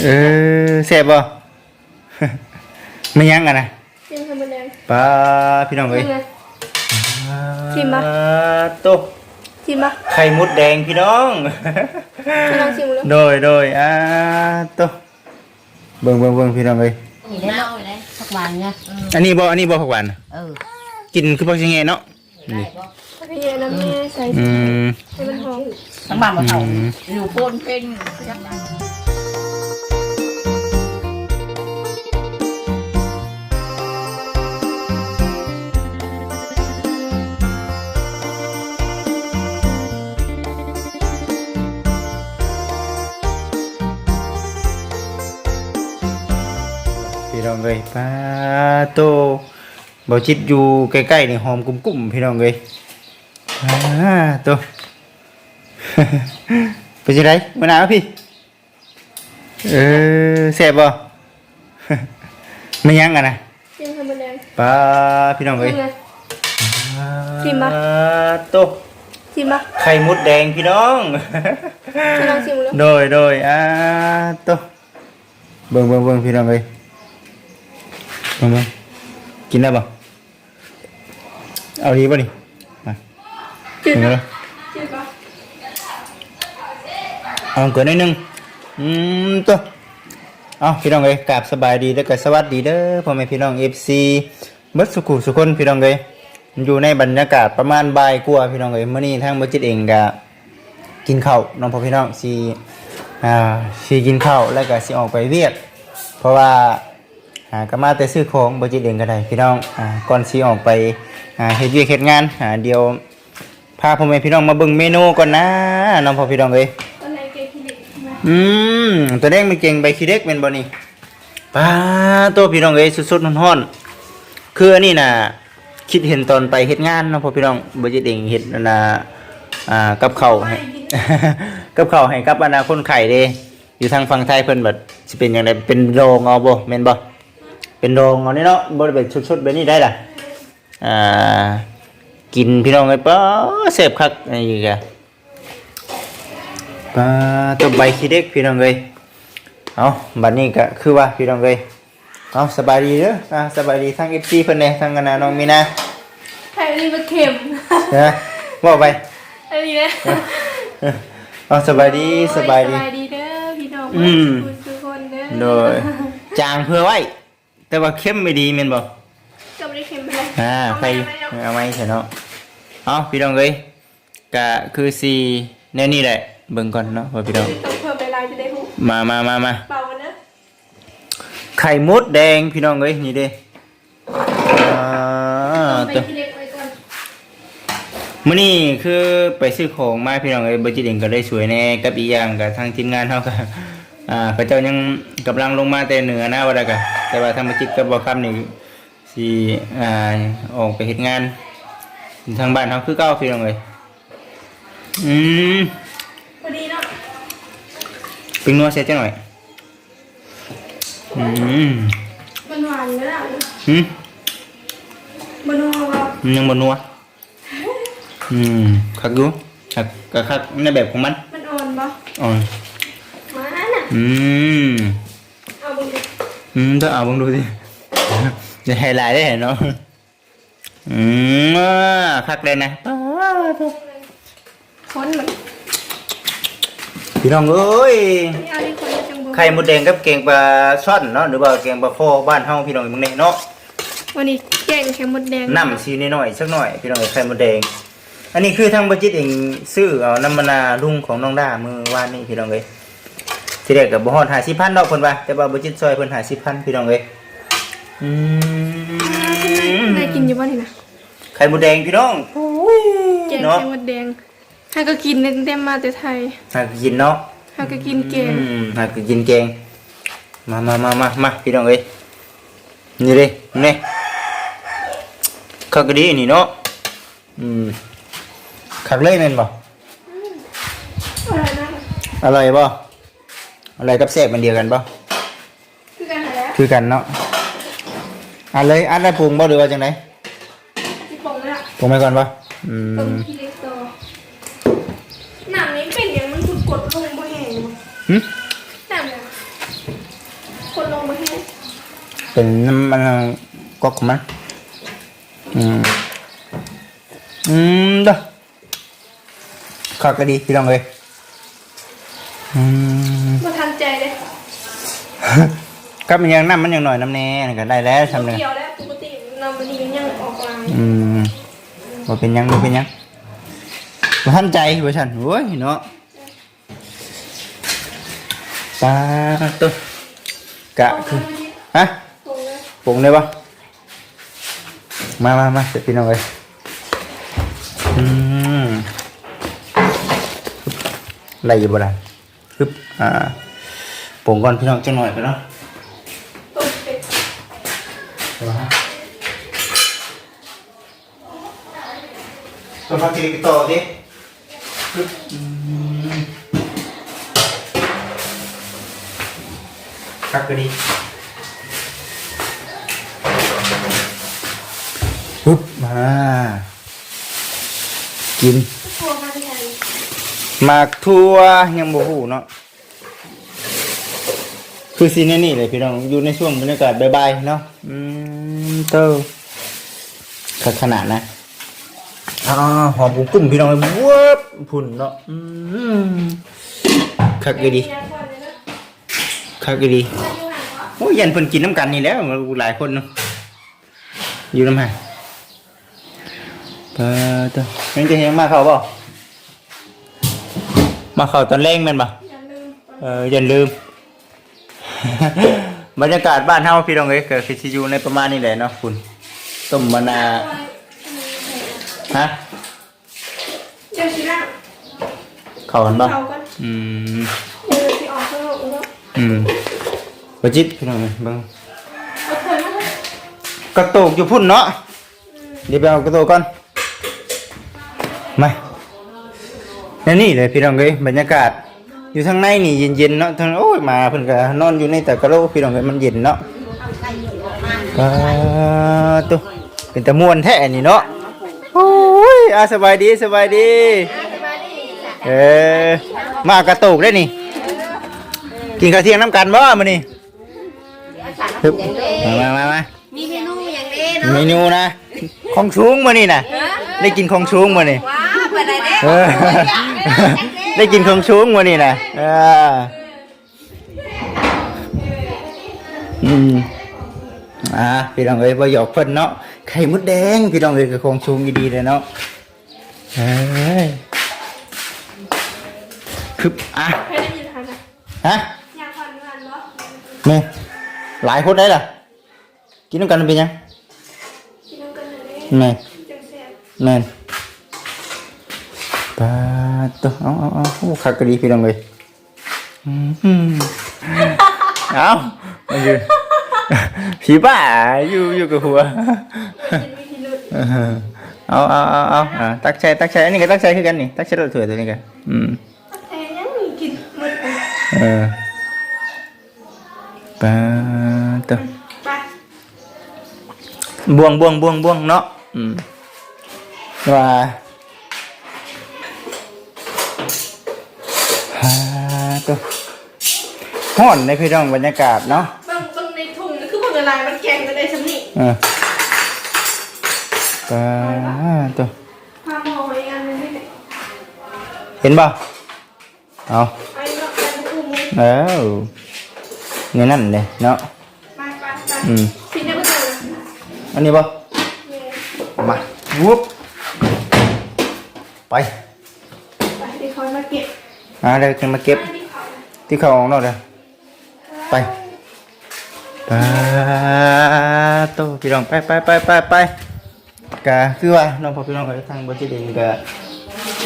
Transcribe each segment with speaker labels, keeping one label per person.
Speaker 1: เออแซ่บบ่ ไม่ยั้งกันนะ
Speaker 2: ยังทำมันแดง
Speaker 1: ป้าพี่น้องเอ้ย
Speaker 2: ยังไง ชิมปะ
Speaker 1: โตะ
Speaker 2: ชิมปะ
Speaker 1: ไข่มดแดงพี่น้อง
Speaker 2: ให้ลองชิมดู
Speaker 1: โดยโดยอ่าโตะเบิ่งเบิ่งเบิ่งพี่น้องเอ้ย
Speaker 3: นี่ได้เนาะได้สักวันเนี่ย
Speaker 1: อันนี้บ่อันนี้บ่ผักหวาน
Speaker 3: เออ
Speaker 1: กินคือผักชิงเงเนาะ
Speaker 3: ได้บ่
Speaker 2: ถ้าเป็นยังไงน้ำแม่ใส่
Speaker 1: อืม
Speaker 2: ให้มันหอม
Speaker 3: ทั้งบ้านบ่เฒ่า
Speaker 1: อืม
Speaker 3: อยู่โพนเป็นจักได้
Speaker 1: บ่จิตอยู่ใกล้ๆนี่หอมกุ้มๆพี่น้องเอ้ยอ่าโตเป็นจังไดมื้อหนาวพี่เออแซ่บบ่ไม่ยั้งกันนะ
Speaker 2: ยังทำมันแดง
Speaker 1: ป้าพี่น้องเอ้ย
Speaker 2: ยังไงชิมปะ
Speaker 1: อ่าโต
Speaker 2: ชิมปะ
Speaker 1: ไข่มดแดงพี่น้อง
Speaker 2: ให้ลองชิมดู
Speaker 1: โดยโดยอ่าโตเบิ่งเบิ่งเบิ่งพี่น้องเอ้ยเบิ่งเบิ่งกินได้บ่ เอาดีบ่นี่มา
Speaker 2: จืด
Speaker 1: เห็น
Speaker 2: ปะ
Speaker 1: ไหม
Speaker 2: จืดปะ
Speaker 1: เอาเกินนิดนึงอืมตัวเอาพี่น้องเอ้ยกราบสบายดีแล้วก็สวัสดีเด้อพ่อแม่พี่น้อง FC เบิดสุขุสุคนพี่น้องเอ้ยอยู่ในบรรยากาศประมาณบ่ายกว่าพี่น้องเอ้ยมื้อนี้ทางบ่จิตเองก็กินข้าวน้องพ่อพี่น้องสิอ่าสิกินข้าวแล้วก็สิออกไปเวียด เพราะว่าหาก็มาแต่ซื้อของบ่จิตเองก็ได้พี่น้องอ่าก่อนสิออกไป อ่าเฮ็ดเวียกเฮ็ดงานอ่าเดี๋ยวพาพ่อแม่พี่น้องมาเบิ่งเมนูก่อนนะน้องพ่อพี่น้องเอ้ย
Speaker 2: ตอนไหนเกคิลิกมา
Speaker 1: อืมตัวแดงมันเก่งใบขี้เด็กเป็นบ่นี่ป้าตัวพี่น้องเอ้ยสุดๆร้อนๆคืออันนี้น่ะคิดเห็นตอนไปเฮ็ดงานเนาะพอพี่น้องบ่จิตเองเฮ็ดนั่นน่ะอ่ากับข้าวให้กับข้าวให้กับอนาคนไข้เด้อยู่ทางฝั่งไทยเพิ่นแบบสิเป็นจังไดเป็นโรงเอาบ่แม่นบ่เป็นโรงเอานี่เนาะบ่ได้แบบชุดๆแบบนี้ได้ล่ะ อ่ากินพี่น้องเอ้ยป้าแซ่บคักอันนี้ก็ปลาตัวใบขี้เด็กพี่น้องเลยเอาบัดนี้ก็คือว่าพี่น้องเลยเอาสบายดีเด้ออ่าสบายดีทั้งเอฟซีเพิ่นเนี่ยทั้งคณะน้องมีนา
Speaker 2: ไข่อันนี้มันเค็ม
Speaker 1: นะว่าไป
Speaker 2: อันนี้นะ
Speaker 1: เอาสบายดีสบายดี
Speaker 2: สบายดีเด้อพี่น้อง
Speaker 1: อืม
Speaker 2: ทุกคนเด้อ
Speaker 1: โดยจางเพื่อไว้ แต่ว่าเข้มไม่ดีแม่นบ่ อ่าไป
Speaker 2: เอา
Speaker 1: เอาไว้เถอะเนาะเอาพี่น้องเลยก็คือสีแนวนี้แหละเบิ่งก่อนเนาะว่าพี่น้อง
Speaker 2: ต้องเพิ่มเวลาจะได้หู
Speaker 1: มามามามา
Speaker 2: เบากันนะ
Speaker 1: ไข่มดแดงพี่น้องเอ้ยนี่เด้อ่า
Speaker 2: ไป
Speaker 1: ตัว
Speaker 2: ที่เล็กไว้ก่อน
Speaker 1: มื่อนี้คือไปซื้อของมาพี่น้องเอ้ยบัจิตเองก็ได้สวยแน่กับอีกอย่างกับทางทีมงานเขาก็อ่าเขาเจ้ายังกำลังลงมาแต่เหนือนะว่าได้กะแต่ว่าทางบัจิตกับบอกคำนี่ สิอ่าออกไปเฮ็ดงานทางบ้านเขาคือเก้าพี่น้องเอ้ยอืม
Speaker 2: พอดีเนาะ
Speaker 1: ปิ้งนัวเสร็จจังหน่อยอืม
Speaker 2: มันหวานแล้วล่ะ
Speaker 1: หืม
Speaker 2: มันนัวว่า
Speaker 1: มันยังบนนัวอืมคักอยู่คักก็คักในแบบของมัน
Speaker 2: มันอ่อนปะ
Speaker 1: อ่อน
Speaker 2: มาน่ะ
Speaker 1: อืม
Speaker 2: เอาบุญดิ
Speaker 1: อืมต้องเอาบังดูสิ จะไฮไลท์ได้เห็นเนาะอืมอ่าคักเลยนะ
Speaker 2: ค้นมัน
Speaker 1: พี่น้องเอ้ย
Speaker 2: นี่เอาที่คนมาจังบุญ
Speaker 1: ไข่มดแดงกับแกงปลาช่อนเนาะหรือว่าแกงปลาโฟบ้านเฮาพี่น้องมึงเนี่ยเนาะ
Speaker 2: วันนี้แกงแคมมดแดง
Speaker 1: น้ำซีนิดหน่อยสักหน่อยพี่น้องไข่มดแดง อันนี้คือทางบัจิตเองซื้อเอาน้ำมะนาวลุงของน้องด้ามือวานนี่พี่น้องเอ้ยที่แรกกับบ่ฮอด50,000ดอกเพิ่นว่าแต่ว่าบัจิตซอยเพิ่น50,000พี่น้องเอ้ย อืม
Speaker 2: ได้กินอยู่บ้านนี่นะ
Speaker 1: ไข่มดแดงพี่น้อง
Speaker 2: แกง
Speaker 1: เนาะ
Speaker 2: แคมมดแดงหาก็กินเต็มๆมาแต่ไทย
Speaker 1: หากกินเนาะ
Speaker 2: หาก็กินแกง
Speaker 1: อืมหากกินแกง มามามามามาพี่น้องเอ้ยนี่เลยนี่คักกะดีนี่เนาะ อืมคักเลยแม่นบ่
Speaker 2: อะไรนะ
Speaker 1: อร่อยบ่อร่อยกับแซ่บมันเดียวกันบ่
Speaker 2: คือกันอะไร
Speaker 1: คือกันเนาะ อันเลยอันได้ปรุงบ่หรือว่าจังได
Speaker 2: ที่ปงเลยอะ
Speaker 1: ปรุงไปก่อนบ่อื
Speaker 2: ปง
Speaker 1: ม
Speaker 2: ที่เล็กโตหนังนี้เป็นอย่างมันถูกกดลงบ่แห้ง
Speaker 1: หึ
Speaker 2: หนังเนี่ยคนลงมาให้
Speaker 1: เป็นน้ำมันก๊อกของมันอืมอืมเด้อขากระดีพี่น้องเลยอืม
Speaker 2: มาทันใจเลย
Speaker 1: ก็มันยังน้ำมันยังหน่อยน้ำแน่นี่ก็ได้แล้วทำเลย
Speaker 2: เกี่ยวแล้วปกตินำมันดียังออกกลาง
Speaker 1: อืมว่าเป็นหยังว่าเป็นหยังบ่ทันใจเวอร์ชันโอ้ยเนาะปลาตัวกะคือฮะ
Speaker 2: ตรงเลย
Speaker 1: ปรุงได้ปะมามามาเสร็จพี่น้องเลยอืมไล่อยู่บ่ได้ปึ๊บอ่าปรุงก่อนพี่น้องจังหน่อยไปเนาะ
Speaker 2: ตรงเป็ด
Speaker 1: ตัวพักกินต่อดิปึ๊บอืมคักก็ดีปึ๊บมา กิน
Speaker 2: ทั่วมาที่ไหน
Speaker 1: หมากทั่วยังบ่ฮู้เนาะ คือซีนี่นี่เลยพี่น้องอยู่ในช่วงบรรยากาศบายๆเนาะอืมเต้าขขนาดนะอ่าหอมกุ้งพี่น้องเลยวับพุ่นเนาะอืมคักก็ดี
Speaker 2: ยาก่อนเลยนะ
Speaker 1: คักก็ดี
Speaker 2: จะอยู่ห่างกว่า
Speaker 1: โอ้ยยันเพิ่นกินน้ำกันนี่แหล้วหลายคนเนาะอยู่น้ำห่างเออเต้ายังจะเห็นมาเขาบ่มาเขาตอนแรงแม่นบ่
Speaker 2: อย่าลืม
Speaker 1: เอออย่าลืม บรรยากาศบ้านเฮาพี่น้องเอ้ยก็คือสิอยู่ในประมาณนี้แหละเนาะคุณต้มมะนาวฮะ
Speaker 2: เจ้าชิล่า
Speaker 1: เข้ากันบ่
Speaker 2: เขากัน
Speaker 1: อืม
Speaker 2: เดี๋ยวที่ออกข้างนอกแล้ว
Speaker 1: อืมบ่จิตพี่น้องเอ้ยเบิ่ง
Speaker 2: เอาเคยมาให้
Speaker 1: กระโตกอยู่พุ่นเนาะเดี๋ยวไปเอากระโตกก่อนมาแล้วนี่เลยพี่น้องเอ้ยบรรยากาศ อยู่ทางในนี่เย็นๆเนาะทางโอ้ยมาเพิ่นก็นอนอยู่ในแต่กะโหลพี่น้องเอ้ยมันเย็นเนาะก็ตัวเป็นตะมวนแท้นี่เนาะโอ้ยอาสบายดีสบายดี เออมากระตุกได้นี่ กินข้าวเที่ยงน้ำกันบ่มื้อนี้ฮึบมามามามา
Speaker 3: มีเมนูอย่างนี้เนาะ
Speaker 1: เมนูนะของสูงมื้อนี้น่ะได้กินของสูงมื้อนี้
Speaker 3: ว้าเปิดอะไรเด้
Speaker 1: เออ ได้กินของสูงมื้อนี้น่ะเอออืมอ่าพี่น้องเอ้ยบ่หยอกเพิ่นเนาะไข่มดแดง พี่น้องเอ้ยก็คงชูงดีๆเลยเนาะเอ้ยคืออะ
Speaker 2: ให้ได้ยินทันอะ
Speaker 1: ฮะ
Speaker 2: อยากผ่อนงานเหรอ
Speaker 1: แม่หลายคนได้ล่ะ กินน้ำกันเป็นยัง
Speaker 2: กินน้ำกันเลย
Speaker 1: แม่
Speaker 2: จังแซ่บ
Speaker 1: แม่น ปาดตัวเอาเอาเอาโอ้คักก็ดีพี่น้องเอ้ยอืมเอามาอยู่ผีบ้าอยู่อยู่กับหัว
Speaker 2: กินวิธีลุด
Speaker 1: เออเอาเอาเอาเอาอ่าตักใช้ตักใช้อันนี้ก็ตักใช้คือกันนี่ตักใช้รถถั่วตัวนี้กันอืม
Speaker 2: แต่ยังมีกินหมดเลย
Speaker 1: เออปะตัว
Speaker 2: ไป
Speaker 1: บ่วงบ่วงบ่วงบ่วงเนาะอืมว่า ฮาตัวฮ้อนในพี่น้องบรรยากาศเนาะ
Speaker 2: บางบางในถุงนี่คือผงอะไรมันแกงกันได้ชั้นนี่
Speaker 1: เออปะตัว
Speaker 2: ความหอมอีกอันหนึงนี่แหละ
Speaker 1: เห็นป่ะเอา
Speaker 2: ไอ้เนาะไอ้ถุงนี่
Speaker 1: เออเนี่ยนั่นเลยเนาะ
Speaker 2: ไปไปไป
Speaker 1: อืม
Speaker 2: กินได้ไม่เจอเลย
Speaker 1: อันนี้ป่ะ
Speaker 2: เนี่ย
Speaker 1: มาวุบไป
Speaker 2: ไปที่เขามาเก็บ
Speaker 1: อ่าเดี๋ยวจะมาเก็บ
Speaker 2: ที่เขา
Speaker 1: ที่เขาของเราเลยไปไปโตพี่น้องไปไปไปไปไปกะคือว่าน้องพอพี่น้องกับทางบริษัทเองก็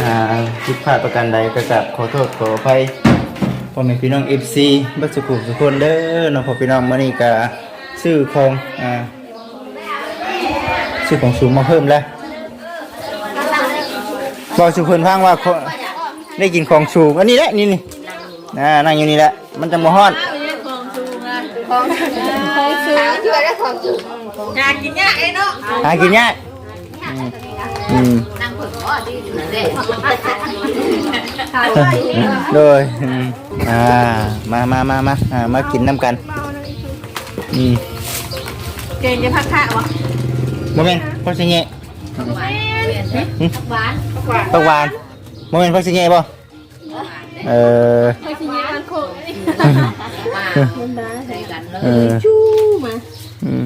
Speaker 1: อ่าผิดพลาดประการใดก็กราบขอโทษขออภัยพ่อแม่พี่น้องเอฟซีบัสกุทุกคนเด้อน้องพ่อพี่น้องมื่อนี้ก็ซื้อของอ่าซื้อของสูงมาเพิ่มแล้วบอกสุเพิ่นฟังว่าคน ได้กินของสูงอันนี้แหละนี่นี่อ่านั่งอยู่นี่แหละมันจะมาฮอด
Speaker 3: ของสูงอะของของสูงช่วยได้ของสูงอยากกินยากไอ้เนาะ
Speaker 1: หากินยากอืมอืม
Speaker 3: นั่งเปิดก็ดีนั่นเด้
Speaker 1: โดยอืมอ่ามามามามาอ่ามากินน้ำกัน
Speaker 2: เมาเลย
Speaker 1: อืม
Speaker 2: เก่งจะพักผ้าวะ
Speaker 1: บ่แม่นพักสิแง่
Speaker 3: หวาน
Speaker 1: ต้องหวาน บ่แม่นพักสิแง่บ่เออ
Speaker 2: ไอ้ที่นี้มันโคตร
Speaker 3: มาใส่กันเล
Speaker 1: เอยอ
Speaker 2: ชู้มา
Speaker 1: อืม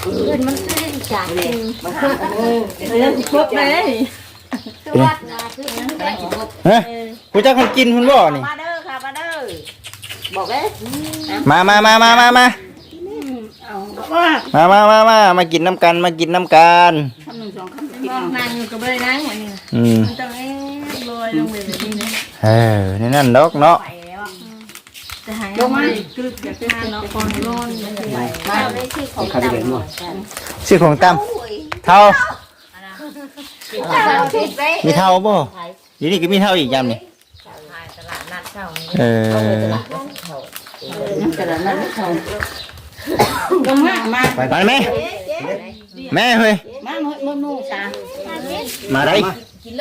Speaker 3: เพื่อนมันเส้นจากเลย
Speaker 2: เรื่องครบเลย
Speaker 3: ตัววัดมาคือมันได้ครบ
Speaker 1: เฮ้ยกูจักคนกินคุณบ่นี่
Speaker 3: มาเด้อค่ะมาเด้อบอกเลย
Speaker 1: มามามามามามา มามามามามากินน้ำกันมากินน้ำกัน
Speaker 2: บอกนางอยู่กับเลยนะวันนี้
Speaker 1: อืม
Speaker 2: มันต้องเอ๊ะลอยลงไปแบบนี้นะ
Speaker 1: เออนี่นั่นดอกเนาะ
Speaker 2: จะหายลงมากรึบจากงานเนาะคอนร้อนมันจะไหล
Speaker 3: มาได้ชื่อของตำรวจ
Speaker 1: ชื่อของตั้มเท่า
Speaker 3: เราคิดไป
Speaker 1: มีเท่าบ่อยู่นี่ก็มีเท่าอีกยามนี่
Speaker 3: ตลาดนัดเช้านี้
Speaker 1: เออ
Speaker 3: ตลาดนัดเช้า Con má, má. Bạn mẹ. Mẹ ơi. Má mới mới mua xà. Mà đây.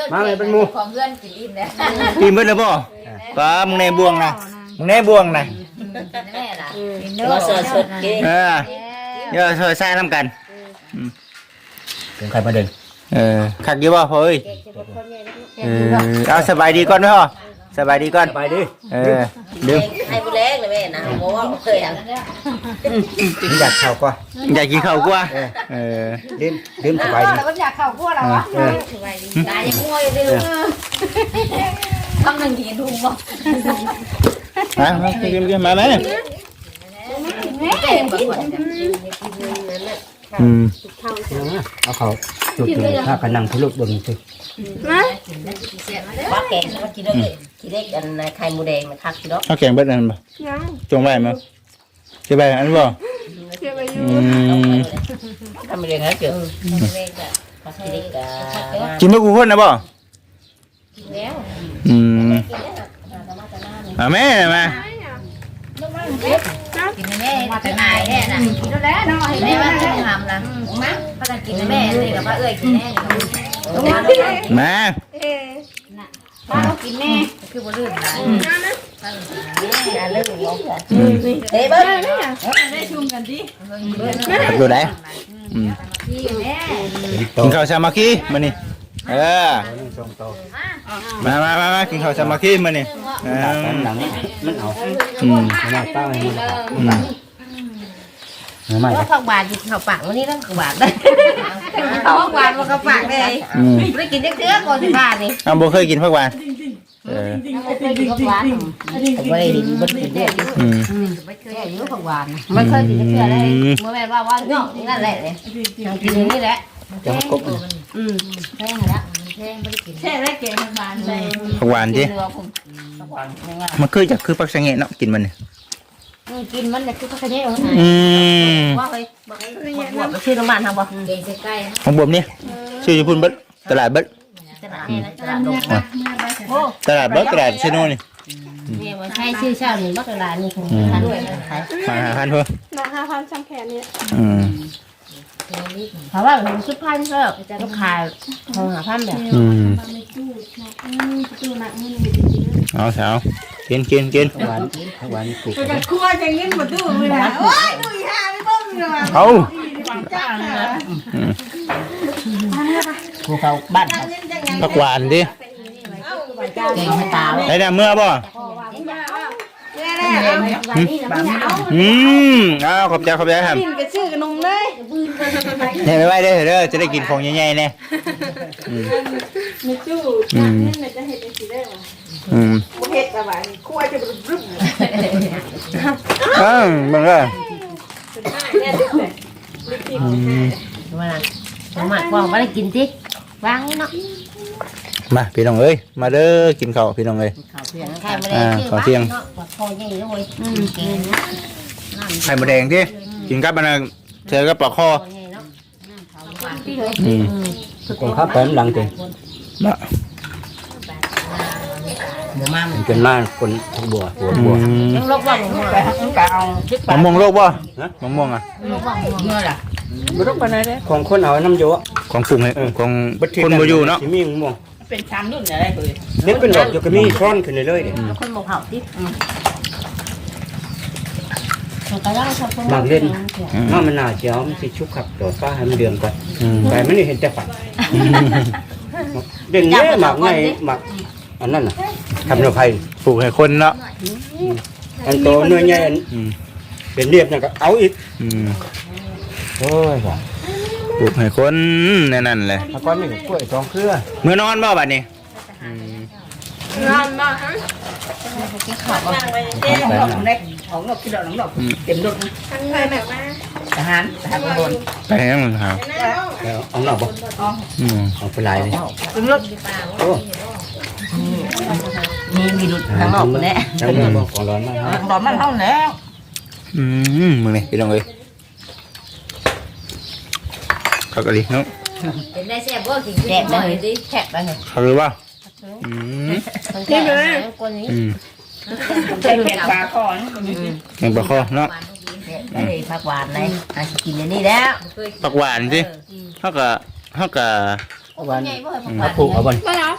Speaker 3: Má này bên mua. Còn gần chỉ im đấy. Im bên đó bò. Có
Speaker 1: mông này buông này. Mông này buông này. Nó sờ sượt kia. À. Giờ sờ sai năm cần. Cũng khai ba đình. Ừ, ờ, khắc với bò thôi. Ừ,
Speaker 3: à, sờ bài đi con nữa hả? ส
Speaker 1: บายดีก่อน ไป
Speaker 4: ดิ
Speaker 1: เออลืม
Speaker 3: ให้ผู้ล็กเลยแม่นะบอกว่าเคยอะ
Speaker 4: อยากเข่าก็
Speaker 1: อยากกินข้าวกว่าเออ
Speaker 4: ลืมลืมสบายดี
Speaker 3: เราก็อยากเข่าพวกเราอะสบายดีตายยังง่วยอยู่ดิต้องหนึ่งกินถุ
Speaker 1: งบ่ฮะกินกินมาไหม
Speaker 3: เอา
Speaker 4: เขา จุดเลยถ้ากันนั่งทะลุบนสิ
Speaker 3: ว่าแกงว่ากินได้กินได้กันไข่หมูแดงนะครับกินแล้ว
Speaker 1: เอาแกงเบิดนั่นบ่
Speaker 2: ยัง
Speaker 1: จงไว้มั้ยสิไปอันบ่
Speaker 2: เก็บไปอยู่
Speaker 1: อืม
Speaker 3: ทำเองนะเจ้ากินได้กัน
Speaker 1: กินมื้อกูคนนะบ่
Speaker 3: แล้ว
Speaker 1: อืมมาแม่มา
Speaker 3: กินแม่จะอายแน่น่ะกินแล้วเนาะเห็นไหมว่าจะทำนะมาป้ากินแม่เลยกับป้าเอ้ยกินแน่
Speaker 1: มา
Speaker 2: เอ๊ะ
Speaker 3: ป้ากินแม่คือบ่ลืมนะอย่าลืมบอกกันเฮ้ยเบิ้ล
Speaker 2: ได้ชุมกันดิ
Speaker 1: ขับดูได้อืม
Speaker 3: พี่แม่
Speaker 1: กินข้าวสามัคคีมานี่ เออ
Speaker 4: ทรงโต
Speaker 1: มามามามากินข้าวสามัคคีมานี่เออ
Speaker 4: ตามหลังมันเอา
Speaker 1: อืม
Speaker 4: หน้าตั้งให้มัน
Speaker 1: อืม
Speaker 4: เนื้อใหม่
Speaker 3: ว่าผักบาดกินข้าวปากวันนี้ต้องข้าวบาดได้ข้าวบาดมาข้าวปากได้
Speaker 1: อืม
Speaker 3: ไม่กินได้เกลือก่อนสิบาทนี่
Speaker 1: เอาบ่เคยกินผักหวานเออ
Speaker 3: เคยกินข้าวหวานไม่ได้กินไม่ได้กินได้
Speaker 1: อืม
Speaker 3: ไม่เคยอายุผักหวานไม่เคยกินเกลือเลยเมื่อแม่ว่าว่าเนาะนั่นแหละเลยกินอย่างนี้แหละ
Speaker 4: จะมากบ
Speaker 3: อืมแพงแล้วแพงไม่ได้กิน
Speaker 2: แช่ได้เก่งบานเลย
Speaker 1: ผักหวานดิ
Speaker 3: เนื้อผมผักหวานง่าย
Speaker 1: มันคือจะคือผักสะเงะเนาะกินมันนี่
Speaker 3: กินมันเนี่ยคือผักกระเจี๊ยบ
Speaker 1: อืม
Speaker 3: ว่าเลยบอกให้บวบไปชื่อน้ำมันทำบ่เก่งใกล้
Speaker 1: ของผมนี่ชื่ออยู่พุ่นเบิดตลาดเบิด
Speaker 3: ตลาดนี่นะตลาดดงโอ้
Speaker 1: ตลาดเบิดตลาดเชโนนี่
Speaker 3: เนี่ยมันใช่ชื่อเช่านี่มักตลาดนี่คงทานด้วยขาย
Speaker 1: มาหาพันเพิ่ม
Speaker 2: น้องห้าพันช่างแขนเนี่ย
Speaker 1: อืม
Speaker 3: เพราะว่ามันสุดพันเพิ่มลูกค้าทองหาพันแบบ
Speaker 1: อืม
Speaker 2: ตู้หนักอืมตู้หนักนี่
Speaker 1: เอาสาวกินกินกิน
Speaker 4: หวานหวานปลูก
Speaker 2: จะครัวจะยิ้มหมดตู้เลยนะโอ้ยดูอีห่าไม่ต้องเลย
Speaker 1: เอา
Speaker 2: จ้า
Speaker 4: ภูเขาบ้าน
Speaker 1: ผักหวานดิได้แต่เมื่อบ่
Speaker 2: อื
Speaker 1: มเอาวขอบใจขอบใจครับ
Speaker 2: เนี่
Speaker 1: ยไปไว้เด้อเด้อจะได้กินของใหญ่ๆแน่อืม
Speaker 2: มีตู้หนักนี่มันจะเห็ดเป็นสีได้หรอ
Speaker 1: อืม
Speaker 2: เห็ดอะไรคั่วจะรึบ
Speaker 1: อ้าวมึงก็
Speaker 3: ว่าสมัครว่าไม่ได้กินสิวางเนาะ
Speaker 1: มาพี่น้องเอ้ยมาเด้อกินข้าวพี่น้องเอ้ย
Speaker 3: ข้าวเพียงใครไม่ได้ชื่อว่าเนาะพอใหญ่เลยเก่งนะ
Speaker 1: ไข่มดแดงดิกินกับมันนะ เธอก็ปลาคอ
Speaker 3: อื
Speaker 1: ม
Speaker 4: กองข้าวเต็มหลังจริง
Speaker 1: มา
Speaker 3: หมูมา
Speaker 4: มันเป็นมากคนบัวหัวบัว
Speaker 1: ม
Speaker 3: ต้องลบว่ามูต้องกเอาชิบ
Speaker 1: มะม่วงโลกบ่มะม่วงอะ
Speaker 3: ลบว่าหมูเมื่อไหร่
Speaker 4: ไม่ต้องไปไหนเลยของคนเอาน้ำโยะ
Speaker 1: ของปรุงให้ของคนบ่อยู่เนาะ
Speaker 4: ที่มีม่วง
Speaker 3: เป็นชามรุ่นอะไรเลย
Speaker 4: เล็กเป็นดอกอยู่ก็มีช้อนขึ้นเรื่อยเด็
Speaker 3: คนบอกเผาดิ
Speaker 1: ม
Speaker 3: กระด้างชอบพวก
Speaker 4: บางเล่นน้ามันน่าเจียวมันสิชุกขับตัวป้าให้มันเดือนก่อน
Speaker 1: อืม
Speaker 4: ไปมันนี่เห็นแต่ฝันเด่นเนี้ยหมักไงหมักอันนั้นน่ะทำระไพ
Speaker 1: ปลูกให้คนเนาะ
Speaker 4: อันโตเนื้อใหญ่อัน
Speaker 1: อืม
Speaker 4: เป็นเรียบนั่นก็เอาอีก
Speaker 1: อืม
Speaker 4: โอ้ยว่ะ
Speaker 1: ปลูกให้คนแนั่นนั่นเลย
Speaker 4: แล้วก็นี่กล้วยสองเครือ
Speaker 1: เมื่อนอนบ่บัดนี้อืม
Speaker 2: งานมาฮะ
Speaker 3: ที่ขับ
Speaker 5: นั่งไปเต้น ของเล็กของนกที่ดอกน้องดอกเต็มรถ
Speaker 2: ทางใครแบบว่า
Speaker 5: ทหารทหารบน
Speaker 1: ไปให้มันหา
Speaker 4: แล้วเอาหน่อบ่
Speaker 1: อืม
Speaker 4: เอาไปลายเลย
Speaker 5: เต็มรถ
Speaker 4: โอ้
Speaker 5: มีมีดุทางนอกแน่
Speaker 4: ทั้งหมดบ่ของร้อนมาก
Speaker 5: ดอกมันเท่าแล้ว
Speaker 1: อืมมึงนี่พี่น้องเอ้ยเขากะลิเนาะ
Speaker 3: เป็นได้แซ่บบ่กินแซ่บเลยดิแซ่บเลย
Speaker 1: เขารู้ว่าอืม
Speaker 3: นี่เลยคนนี้
Speaker 1: อืม
Speaker 5: ใช้เป็ดปลาก่อน
Speaker 1: แมงปลาคอเนาะ
Speaker 5: ได้ผักหวานเลยอาจกินอย่างนี้แล้ว
Speaker 1: ปักหวานสิเขาก็เขาก็
Speaker 4: เอาวัน
Speaker 3: ใหญ่บ่
Speaker 4: เอาผูกเอาวัน
Speaker 2: ไม่เอา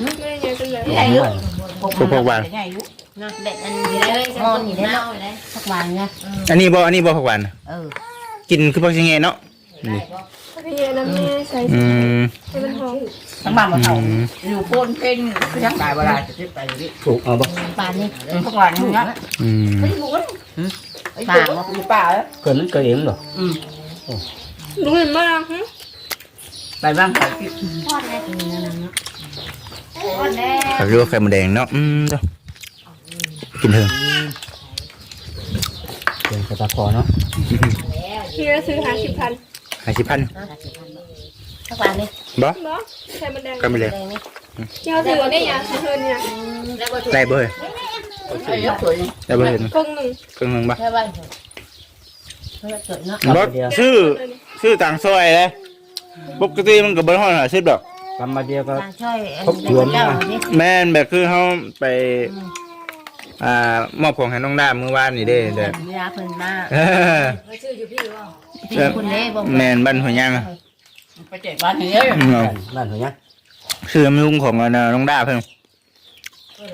Speaker 2: ไม่ได้เยอะกันเลย
Speaker 5: ใหญ่ยุ
Speaker 1: ปลูกปักหวาน
Speaker 5: ใหญ่ยุ
Speaker 3: นะเด็ดอันนี้ได้มอนนี่ได้เนาะสักวันนะ
Speaker 1: อันนี้บ่อันนี้บ่ปักหวาน
Speaker 5: เออ
Speaker 1: กินคือปักชิงเงเนาะ นี่
Speaker 2: พี่น้ำแม่ใส่
Speaker 1: อืม
Speaker 2: ให้มันหอม
Speaker 5: ทั้งบ้านมา
Speaker 1: อื
Speaker 5: เท่ามอยู่โคนเป็นคือทั้งตายเวลาจะไปดิ
Speaker 4: ผูกเอาบ่
Speaker 3: ปานนี่
Speaker 5: ผักหวานนี่นะ
Speaker 1: อืม
Speaker 5: ป่ามีป่าแล้ว
Speaker 4: เกิดมันเกิดเองเหรอ
Speaker 5: อืม
Speaker 2: ลุงเห็นมากฮะ
Speaker 5: ไปบ้างไป
Speaker 3: ทอดได้กินนั่นน่ะทอดได้
Speaker 1: เขาเรียกว่าไข่มดแดงเนาะ อืมเจ้ากินเถอะ
Speaker 4: เป็นกระตาคอเนาะ
Speaker 2: พี่ก็ซื้อหาสิบพัน
Speaker 1: ห้าสิบพัน
Speaker 3: สักวันนี่
Speaker 1: บ่
Speaker 2: เนาะใส่มันแดง
Speaker 1: ไข่มดแดง
Speaker 2: เจ้าถือได้ยังซื้อเธอเนี่ย
Speaker 1: ได้เบ่เฮ้ย
Speaker 5: ไอ้ยกสวย
Speaker 1: ได้เบ่เห็น
Speaker 2: กงหนึ่ง
Speaker 1: ครึ่งหนึงบ่
Speaker 3: แค่วันเพื่อเกิดเนาะ
Speaker 1: บ่ซื้อซื้อต่างซอยเลยปกติมันก็บ่ฮอด50ดอก
Speaker 4: กำมาเดียวก็
Speaker 3: ทางช่วยเจ้าดิ
Speaker 1: แม่นแบบคือเฮาไป อ่ามอบของให้น้องดาเมื่อวานนี่เด้เด้อ
Speaker 3: เวลาเพิ่นมา
Speaker 1: เออ
Speaker 3: ชื่ออยู่พี่ว่าพี่คุณเล่บ่
Speaker 1: แม่นบ้านหัวยางอะ
Speaker 5: ไปเจ็บบ้านนี้
Speaker 1: อืม
Speaker 4: บ้านหัวยัง
Speaker 1: ชื่อลุงของอันน่ะน้องดาเพิ่น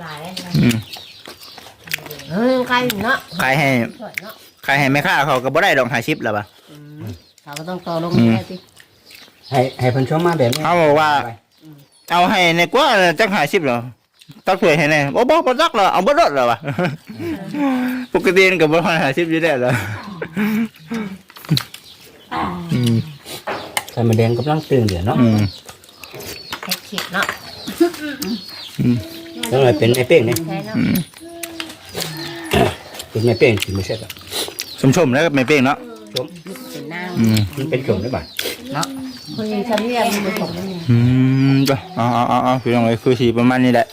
Speaker 3: หลาย
Speaker 1: อืม
Speaker 3: เออใครเนาะ
Speaker 1: ขายให้
Speaker 3: สวยเนาะ
Speaker 1: ขายให้แม่ค้าเขาก็บ่ได้ดอก50แล้วบ่ะ
Speaker 3: เขาก็ต้องต่อลงแค่สิ
Speaker 4: ให้ให้เพิ่นชมมาแบบนี้
Speaker 1: เขาบอกว่า เอาให้ในกว่าจัก50เหรอ ตักถ้วยให้แน่บ่บ่บ่ตักหรอกเอาบ่รดหรอวะปกติมันก็บ่ฮอด50อยู่แล้วเหรออืม
Speaker 4: ไข่มดแดงกำลังตื่นเดี๋ยวเนาะ
Speaker 1: อืม
Speaker 3: แค่ขีดเนาะ
Speaker 4: แล้วเลยเป็นไอ้เป้งนี่
Speaker 3: ใช่เนาะ
Speaker 1: อืม
Speaker 4: เป็นไอ้เป้งกินไม่ใช่หรอ
Speaker 1: ชมๆแล้วก็ไม่เป้งเนาะ
Speaker 3: เป็นนาง
Speaker 1: อืม
Speaker 4: มันเป็นจมได้บ่
Speaker 3: คนชั้นเรียนมันผมนี่
Speaker 1: อืมจ้ะเอาเอาเอาเอาพี่น้องเอ้ยคือสิประมาณนี้แหละ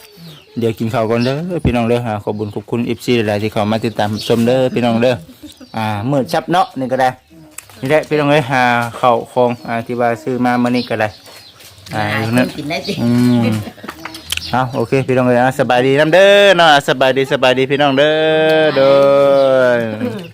Speaker 1: เดี๋ยวกินข้าวก่อนเด้อพี่น้องเด้ออ่าขอบคุญขอบคุณ FC หลายๆที่เข้ามาติดตามชมเด้อพี่น้องเด้ออ่ามื้อชับเนาะนี่ก็ได้นี่แหละพี่น้องเอ้ยหาข้าวของอ่าที่ว่าซื้อมามื้อนี้ก็ได้อ่าอยู่นั่น
Speaker 5: กินได้สิ
Speaker 1: อืมเอาโอเคพี่น้องเอ้ยอะสบายดีน้ำเด้อเนาะสบายดีสบายดีพี่น้องเด้อเด้อ